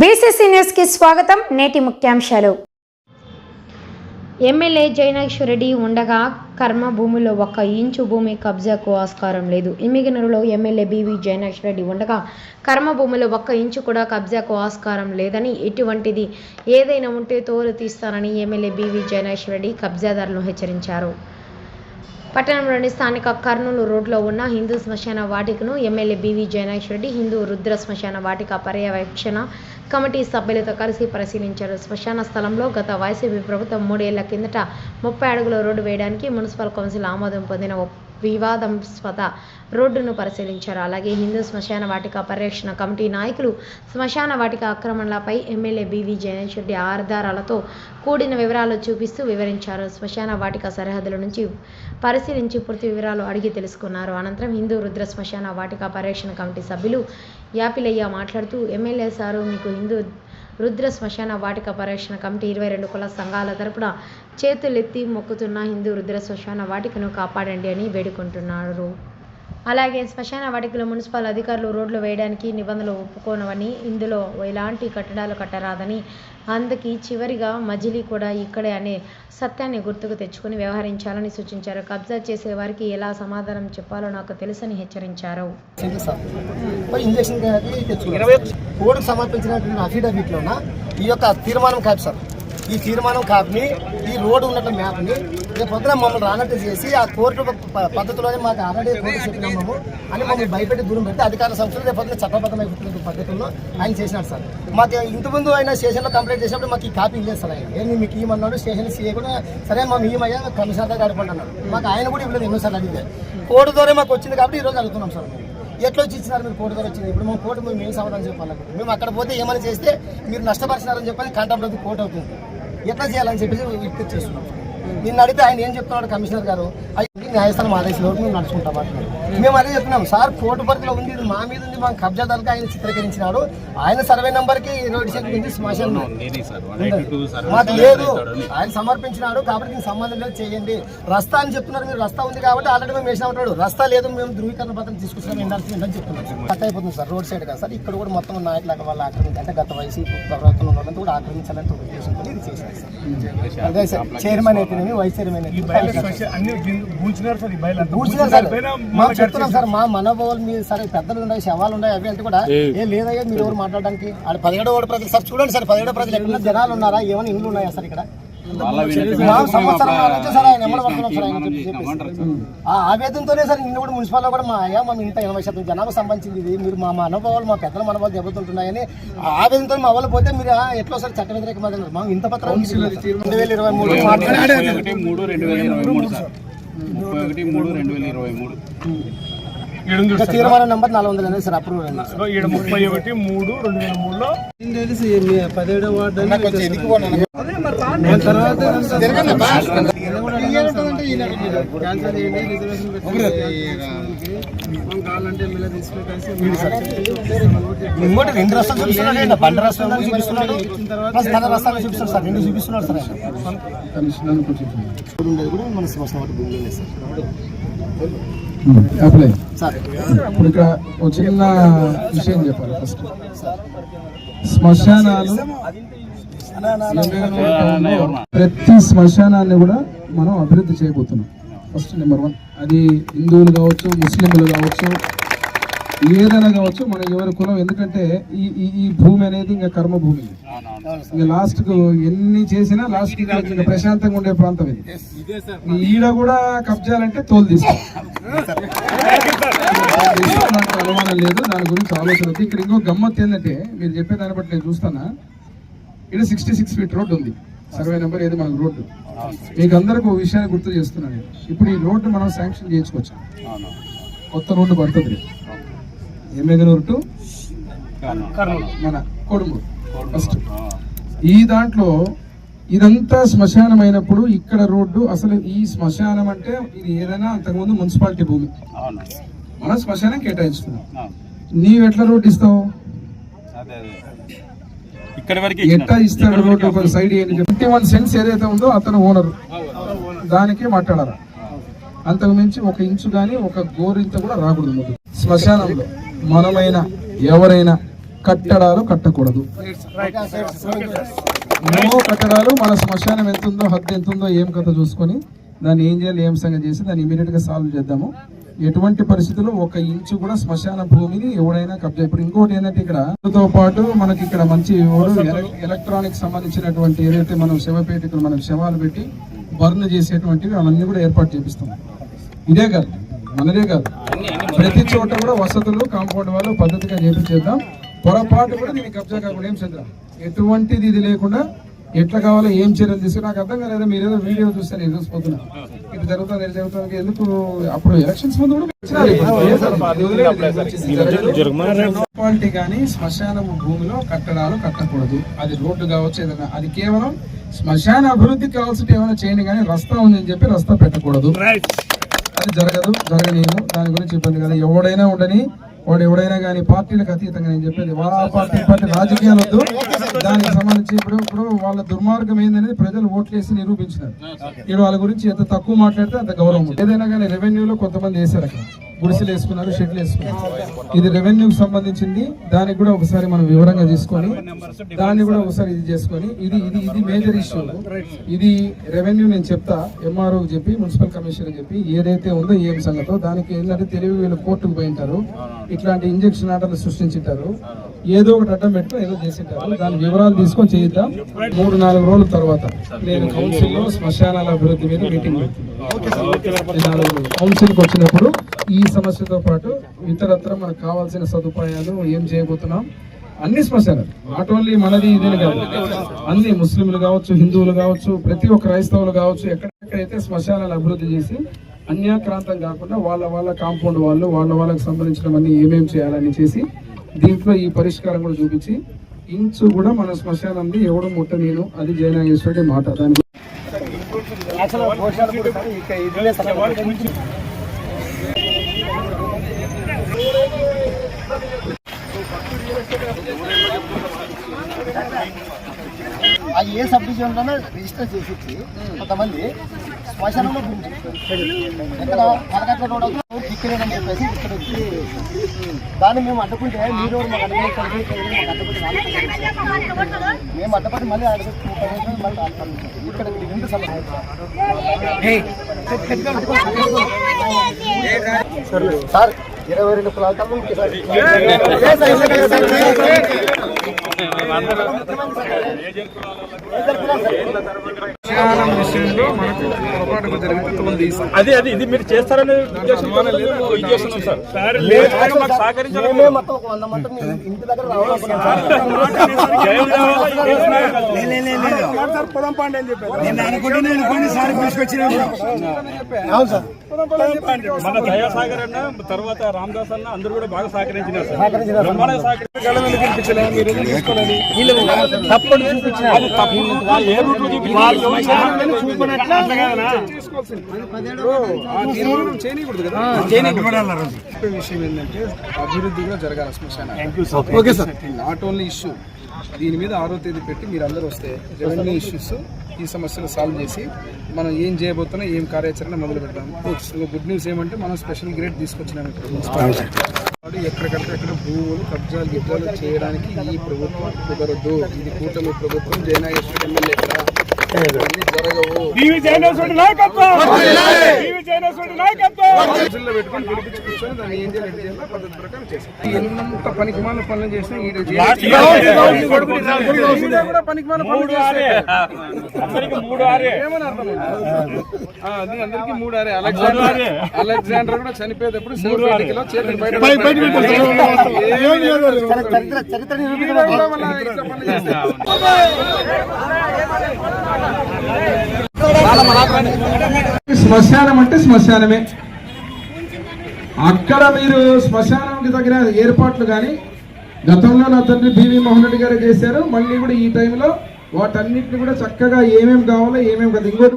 BCC న్యూస్కి స్వాగతం. నేటి ముఖ్యాంశాలు. ఎమ్మెల్యే జైనాక్ష్ రెడ్డి ఉండగా కర్మ భూమిలో ఒక్క ఇంచు భూమి కబ్జాకు ఆస్కారం లేదు. ఎమ్మిగనూరులో ఎమ్మెల్యే బీవీ జైనాక్ష్ రెడ్డి ఉండగా కర్మ భూమిలో ఒక్క ఇంచు కూడా కబ్జాకు ఆస్కారం లేదని ఎటువంటిది ఏదైనా ఉంటే తోలు తీస్తానని MLA B V Jainaksh Reddy కబ్జాదారులను హెచ్చరించారు. పట్టణంలోని స్థానిక కర్నూలు రోడ్లో ఉన్న హిందూ శ్మశాన వాటికను MLA B V Jayanaksh Reddy Hindu Rudra శ్మశాన వాటిక పర్యవేక్షణ కమిటీ సభ్యులతో కలిసి పరిశీలించారు. శ్మశాన స్థలంలో గత వైసీపీ ప్రభుత్వం మూడేళ్ళ కిందట ముప్పై అడుగుల రోడ్డు వేయడానికి మున్సిపల్ కౌన్సిల్ ఆమోదం పొందిన వివాదాస్పద రోడ్డును పరిశీలించారు. అలాగే హిందూ శ్మశాన వాటిక పరిరక్షణ కమిటీ నాయకులు శ్మశాన వాటిక ఆక్రమణలపై ఎమ్మెల్యే బివి జయనేష్ రెడ్డి ఆధారాలతో కూడిన వివరాలు చూపిస్తూ వివరించారు. శ్మశాన వాటిక సరిహద్దుల నుంచి పరిశీలించి పూర్తి వివరాలు అడిగి తెలుసుకున్నారు. అనంతరం హిందూ రుద్ర శ్మశాన వాటిక పరిరక్షణ కమిటీ సభ్యులు యాపిలయ్య మాట్లాడుతూ ఎమ్మెల్యే సారు మీకు హిందూ రుద్ర శ్మశాన వాటిక పరిరక్షణ కమిటీ ఇరవై రెండు కుల సంఘాల తరపున చేతులెత్తి మొక్కుతున్న హిందూ రుద్ర శ్మశాన వాటికను కాపాడండి అని వేడుకుంటున్నారు. అలాగే శ్మశాన వాటికలో మున్సిపల్ అధికారులు రోడ్లు వేయడానికి నిబంధనలు ఒప్పుకోనవని ఇందులో ఎలాంటి కట్టడాలు కట్టరాదని అందుకే చివరిగా మజిలీ కూడా ఇక్కడే అనే సత్యాన్ని గుర్తుకు తెచ్చుకుని వ్యవహరించాలని సూచించారు. కబ్జా చేసే వారికి ఎలా సమాధానం చెప్పాలో నాకు తెలుసని హెచ్చరించారు. కోర్టుకు సమర్పించినటువంటి అఫిడవిట్లోన? ఈ యొక్క తీర్మానం కాపీ సార్. ఈ తీర్మానం కాపుని ఈ రోడ్డు ఉన్నట్టు మ్యాప్ని రేపు పొద్దున మమ్మల్ని రానట్టు చేసి ఆ కోర్టు పద్ధతిలోనే మాకు ఆల్రెడీ కోర్టు చెప్పినాము అని మమ్మల్ని భయపెట్టి దూరం పెట్టి అధికార సంస్థలు రేపు పొద్దున చట్టబద్ధమైన పద్ధతుల్లో ఆయన చేసినాడు సార్. మాకు ఇంతకుముందు ఆయన స్టేషన్లో కంప్లైంట్ చేసినప్పుడు మాకు ఈ కాపీ ఇవ్వలేదు సార్ ఆయన. ఏమి మీకు ఇవ్వమన్నాడు స్టేషన్ సీఏ కూడా సరే మా ఈమయ్య కమిషనర్ దగ్గర అడగండి మాకు ఆయన కూడా ఇవ్వలేదు ఎన్నోసార్లు అడిగితే. కోర్టు ద్వారా మాకు వచ్చింది కాబట్టి ఈ రోజు అడుగుతున్నాం సార్ మేము. ఎట్లా వచ్చి ఇచ్చినారు మీరు కోర్టు ద్వారా వచ్చింది? ఇప్పుడు మా కోర్టు మేము ఏం సమాధానం చెప్పాలి మేము అక్కడ పోతే ఏమైనా చేస్తే మీరు నష్టపరిచినారని చెప్పని కంటపడదు కోర్టు అవుతుంది. ఎట్లా చేయాలని చెప్పేసి విజ్ఞప్తి చేస్తున్నాం. నిన్న అడిగితే ఆయన ఏం చెప్తున్నాడు కమిషనర్ గారు? న్యాయస్థానం ఆదేశాల వరకు మేము నడుచుకుంటాం అంటున్నాడు మేము అదే చెప్తున్నాం సార్ కోర్టు పరిధిలో ఉంది ఇది మా మీద ఉంది మా కబ్జాదారుగా ఆయన చిత్రీకరించినాడు. ఆయన సర్వే నంబర్కి రోడ్ సెంటర్ ఉంది. శ్మశానం మాకు లేదు. ఆయన సమర్పించినాడు కాబట్టి దీనికి సంబంధం లేదు చేయండి. రస్తా అని చెప్తున్నారు మీరు రస్తా ఉంది కాబట్టి ఆల్రెడీ మేము వేసినా ఉంటాడు రస్తా లేదు మేము ధృవీకరణ పత్రం తీసుకొచ్చినాం ఎండాల్సి అని చెప్తున్నాం. కట్ అయిపోతుంది సార్ రోడ్ సైడ్ కదా సార్. ఇక్కడ కూడా మొత్తం నాయకులకు వాళ్ళు ఆక్రమించి అంటే గత వైసీపీ ప్రభుత్వం ఉన్న వాళ్ళంతా కూడా ఆక్రమించాలని ఒక ఉద్దేశంతో ఇది చేశారు సార్. అదే సార్ చైర్మన్ అయితేనేమి వైస్ చైర్మన్ అయితే పూచినారు సార్ ఈ బయలు సార్. మా చెప్తున్నాం సార్ మా మనోభావాలు మీ సరే పెద్దలు ఉన్నాయి శవాలు ఉన్నాయి అవి అంటే కూడా ఏ. లేదయ్యా మీరు ఎవరు మాట్లాడడానికి? ఆడ పదిహేడో వాడు ప్రజలు. సార్ చూడండి సార్ పదిహేడో ప్రజలు ఎక్కడ జనాలు ఉన్నారా? ఏమైనా ఇండ్లు ఉన్నాయా సార్ ఇక్కడ? సార్. ఆ ఆవేదనతోనే సార్ నిన్న కూడా మున్సిపాల్లో కూడా మా అయ్యా మా ఇంత ఎనభై శాతం జనాభా సంబంధించింది ఇది. మీరు మా మనోభావాలు మా పెద్దల మనోభావాలు దెబ్బతింటున్నాయని ఆ ఆవేదనతో మా వాళ్ళు పోతే మీరు ఎట్లా సార్ చట్ట వ్యతిరేక మా ఇంత పత్రం రెండు వేల ఇరవై మూడు ముప్పై ఒకటి మూడు రెండు వేల ఇరవై మూడు. తీర్మానం నెంబర్ నాలుగు వందలు అనేది సార్? అప్రూవ్ అయింది. ముప్పై ఒకటి మూడు రెండు వేల మూడులో? ఇంకోటి రెండు రస్తాలు చూపిస్తున్నాడు బండి రస్తాలు చూపిస్తున్నాడు ప్లస్ రస్తాలు చూపిస్తున్నాడు సార్. రెండు చూపిస్తున్నాడు సార్ ఆయన. ఉండేది కూడా మన శ్మశాన వాటి భూమిలో లేదు సార్. అప్లై సార్ ఇప్పుడు ఇక్కడ ఒక చిన్న విషయం చెప్పాలి ఫస్ట్. శ్మశానాలు. ప్రతి శ్మశానాన్ని కూడా మనం అభివృద్ధి చేయబోతున్నాం. ఫస్ట్ నెంబర్ వన్ అది హిందువులు కావచ్చు ముస్లింలు కావచ్చు ఏదైనా కావచ్చు మన ఎవరి కులం. ఎందుకంటే ఈ ఈ భూమి అనేది ఇంకా కర్మ భూమి ఇంకా లాస్ట్కు ఎన్ని చేసినా లాస్ట్ ఇంకా ప్రశాంతంగా ఉండే ప్రాంతం ఇది. ఈడ కూడా కబ్జాలంటే తోలు తీసుకో. నాకు అనుమానం లేదు దాని గురించి ఆలోచన ఇక్కడ ఇంకో గమ్మత్ ఏంటంటే మీరు చెప్పే దాన్ని బట్టి నేను చూస్తానా. ఇక్కడ సిక్స్టీ సిక్స్ ఫీట్ రోడ్డు ఉంది. సర్వే నెంబర్ ఏది? మనకు రోడ్డు. మీకు అందరికి ఒక విషయాన్ని గుర్తు చేస్తున్నాను నేను. ఇప్పుడు ఈ రోడ్డు మనం శాంక్షన్ చేయించుకోవచ్చు? కొత్త రోడ్డు పడుతుంది. ఎమ్మెగనూరు టు మన కొడుమూరు ఫస్ట్. ఈ దాంట్లో ఇదంతా శ్మశానం అయినప్పుడు ఇక్కడ రోడ్డు అసలు ఈ శ్మశానం అంటే ఇది ఏదైనా అంతకుముందు మున్సిపాలిటీ భూమి. మనం శ్మశానం కేటాయించుకున్నాం. నీవు ఎట్లా రోడ్డు ఇస్తావు? ఇక్కడి వరకు ఎట్లా ఇస్తాడు రోడ్డు ఒక సైడ్ ట్వంటీ వన్ సెన్స్ ఏదైతే ఉందో అతను ఓనర్. దానికి మాట్లాడాలి అంతకు మించి ఒక ఇంచు కానీ ఒక గోరింత కూడా రాకూడదు ముందు శ్మశానంలో మనమైనా ఎవరైనా కట్టడాలు కట్టకూడదు. నో కట్టడాలు మన శ్మశానం ఎంత ఉందో హద్దు ఎంత ఉందో ఏం కథ చూసుకొని దాన్ని ఏం చేయాలి ఏం సంగతి చేసి దాన్ని ఇమీడియట్గా సాల్వ్ చేద్దాము. ఎటువంటి పరిస్థితుల్లో ఒక ఇంచు కూడా శ్మశాన భూమిని ఎవడైనా కబ్జా ఇప్పుడు ఇంకోటి ఏంటంటే ఇక్కడ తో పాటు మనకి ఇక్కడ మంచి ఎలక్ట్రానిక్ సంబంధించినటువంటి ఏదైతే మనం శవపేటికలు మనం శవాలు పెట్టి బర్న్ చేసేటువంటివి అవన్నీ కూడా ఏర్పాటు చేపిస్తాం. ఇదే కాదు మనదే కాదు. ప్రతి చోట కూడా వసతులు కాంపౌండ్ వాళ్ళు పద్ధతిగా చేపించేద్దాం. పొరపాటు కూడా దీనికి కబ్జా కాకుండా ఏం చేద్దాం? ఎటువంటిది ఇది లేకుండా ఎట్లా కావాలో ఏం చర్యలు తీసుకుని నాకు అర్థం కాలేదు మీరు ఏదో వీడియో చూస్తే నేను చూసిపోతున్నా ఇటు జరుగుతుంది ఇటు జరుగుతుంది ఎందుకు? అప్పుడు ఎలక్షన్స్ ముందు. ఇది ఇది. మున్సిపాలిటీ కానీ శ్మశాన భూమిలో కట్టడాలు కట్టకూడదు. అది రోడ్డు కావచ్చు ఏదైనా అది కేవలం శ్మశాన అభివృద్ధికి కావాల్సిన ఏమైనా చేయండి కానీ రస్తా ఉందని చెప్పి రస్తా పెట్టకూడదు. అది జరగదు జరగనీయము దాని గురించి ఇబ్బంది కదా. ఎవడైనా ఉండని వాడు ఎవడైనా కానీ పార్టీలకు అతీతంగా నేను చెప్పేది వాళ్ళ పార్టీ పార్టీ రాజకీయాలు వద్దు. దానికి సంబంధించి ఇప్పుడు ఇప్పుడు వాళ్ళ దుర్మార్గం ఏందనేది ప్రజలు ఓట్లేసి నిరూపించినారు. ఇప్పుడు వాళ్ళ గురించి ఎంత తక్కువ మాట్లాడితే అంత గౌరవం. ఏదైనా కానీ రెవెన్యూలో కొంతమంది వేశారు అక్కడ. గుడిసెలు వేసుకున్నారు షెడ్లు వేసుకున్నారు. ఇది రెవెన్యూకి సంబంధించింది. దానికి కూడా ఒకసారి మనం వివరంగా తీసుకొని దాన్ని కూడా ఒకసారి ఇది చేసుకొని ఇది ఇది ఇది మేజర్ ఇష్యూ ఇది రెవెన్యూ నేను చెప్తా ఎంఆర్ఓ చెప్పి మున్సిపల్ కమిషనర్ చెప్పి ఏదైతే ఉందో ఏం సంగతో దానికి ఏంటంటే తెలివి వీళ్ళు కోర్టుకు పోయింటారు. ఇట్లాంటి ఇంజక్షన్ ఆటలు సృష్టించింటారు. ఏదో ఒకటి అడ్డం పెట్టుకుని ఏదో చేసింటారు. దాని వివరాలు తీసుకొని చేయిద్దాం. మూడు నాలుగు రోజుల తర్వాత నేను కౌన్సిల్లో శ్మశానాల అభివృద్ధి మీద మీటింగ్ కౌన్సిల్కి వచ్చినప్పుడు ఈ సమస్యతో పాటు ఇతరత్ర మనకు కావాల్సిన సదుపాయాలు ఏం చేయబోతున్నాం? అన్ని శ్మశానాలు. నాట్ ఓన్లీ మనది ఇదే కాదు. అన్ని ముస్లింలు కావచ్చు హిందువులు కావచ్చు ప్రతి ఒక్క క్రైస్తవులు కావచ్చు ఎక్కడెక్కడైతే శ్మశానాలు అభివృద్ధి చేసి అన్యాక్రాంతం కాకుండా వాళ్ళ వాళ్ళ కాంపౌండ్ వాళ్ళు వాళ్ళ వాళ్ళకి సంబంధించినవన్నీ ఏమేమి చేయాలని చేసి దీంట్లో ఈ పరిష్కారం కూడా చూపించి ఇంచు కూడా మన శ్మశానంది ఎవడు ముట్టనీను అది జయనాగేశ్వరుడి మాట. దాని అది ఏ సబ్ డివిజన్లోనే రిజిస్టర్ చేసి కొంతమంది శ్మశానంలో భూమి ఇక్కడ కలకత్తా రోడ్ అవుతుంది దిక్కులేదని చెప్పేసి ఇక్కడ దాన్ని మేము అడ్డుకుంటే మీరు మాకు అడ్డుకుంటే మాకు అడ్డుకుంటే మేము అడ్డపడి మళ్ళీ అడ్డుకుంటే మళ్ళీ ఆడుతాం. ఇక్కడ ఇది రెండు సమస్య సార్ ఇరవై రెండు కులాల తప్ప ఇంకే శ్మశానం విషయంలో మనకు పొరపాటుగా జరుగుతుంది అదే అది ఇది మీరు చేస్తారనే ఈ దేశ అవును సార్ మన దయాసాగర్ అన్న తర్వాత రామదాస్ అన్న అందరూ కూడా బాగా సహకరించినారు? తప్పుడు చూపించిన అది తప్పు. వాళ్ళు ఏ రూట్లో చూపించారు? విషయం ఏంటంటే అభివృద్ధి జరగాలి నాట్ ఓన్లీ ఇష్యూ దీని మీద ఆరో తేదీ పెట్టి మీరు అందరూ వస్తే రెవెన్యూ ఇష్యూస్ ఈ సమస్యలు సాల్వ్ చేసి మనం ఏం చేయబోతున్నాం ఏం కార్యాచరణ మొదలు పెడతాము గుడ్ న్యూస్ ఏమంటే మనం స్పెషల్ గ్రేడ్ తీసుకొచ్చినాము ఇక్కడ. ఎక్కడికక్కడ ఎక్కడ భూములు కబ్జాలు గిబ్జాలు చేయడానికి ఈ ప్రభుత్వం కుదరదు. ఇది కూటమి ప్రభుత్వం జయనాగేశ్వర ఎమ్మెల్యే ఎంత పనికిమాల పనులు చేసినా మూడు ఆరే అందరికి మూడు అలెగ్జాండర్ అలెగ్జాండర్ కూడా చనిపోయేటప్పుడు చేతులు బయట చరిత్ర చరిత్ర ఈడ కూడా మళ్ళా ఇట్లా పనులు చేస్తారు. శ్మశానం అంటే శ్మశానమే. అక్కడ మీరు శ్మశానంకి తగిన ఏర్పాట్లు కానీ గతంలో నా తండ్రి బివి మోహన్ రెడ్డి గారు చేశారు. మళ్ళీ కూడా ఈ టైంలో వాటన్నిటిని కూడా చక్కగా ఏమేమి కావాలో ఏమేమి కదా. ఇంకోటి